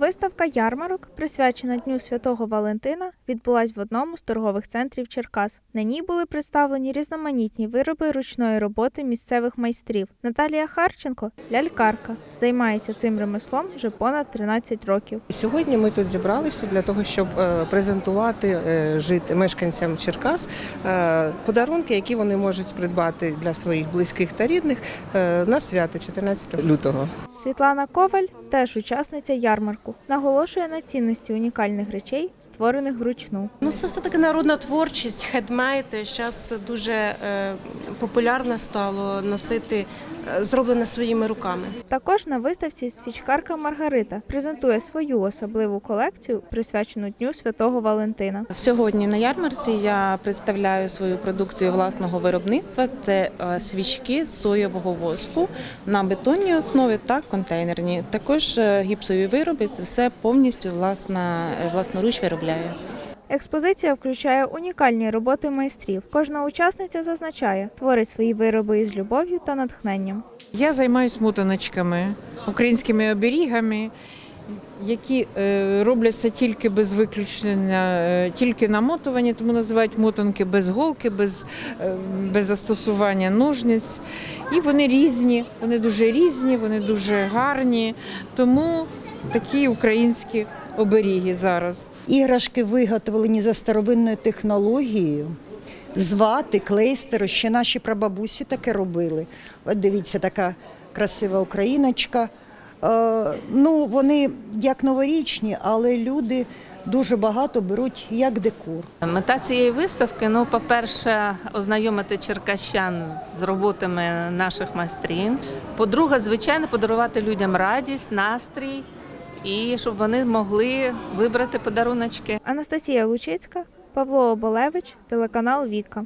Виставка ярмарок, присвячена Дню Святого Валентина, відбулась в одному з торгових центрів Черкас. На ній були представлені різноманітні вироби ручної роботи місцевих майстрів. Наталія Харченко лялькарка. Займається цим ремеслом вже понад 13 років. Сьогодні ми тут зібралися для того, щоб е, презентувати е, жит- мешканцям Черкас е, подарунки, які вони можуть придбати для своїх близьких та рідних на свято 14 лютого. Світлана Коваль теж учасниця ярмарку. Наголошує на цінності унікальних речей, створених вручну. Ну, це все таки народна творчість, хедмейт. Зараз дуже е, популярно стало носити зроблене своїми руками. Також на виставці свічкарка Маргарита презентує свою особливу колекцію, присвячену Дню Святого Валентина. Сьогодні на ярмарці я представляю свою продукцію власного виробництва. Це е, свічки з соєвого воску на бетонній основі та контейнерні. Також е, гіпсові вироби це все повністю власна, е, власноруч виробляю. Експозиція включає унікальні роботи майстрів. Кожна учасниця зазначає, творить свої вироби із любов'ю та натхненням. Я займаюся мотаночками, українськими оберігами, які е, робляться тільки без виключення, е, тільки намотування, тому називають мотанки без голки, без, е, без застосування ножниць. І вони різні, вони дуже різні, вони дуже гарні. Тому такі українські оберіги зараз. Іграшки виготовлені за старовинною технологією. Звати, клейстери, ще наші прабабусі таке робили. От дивіться, така красива україночка. Е, ну, вони як новорічні, але люди дуже багато беруть як декор. Мета цієї виставки, ну, по-перше, ознайомити черкащан з роботами наших майстрів. По-друге, звичайно, подарувати людям радість, настрій і щоб вони могли вибрати подаруночки. Анастасія Лучицька, Павло Оболевич, телеканал Віка.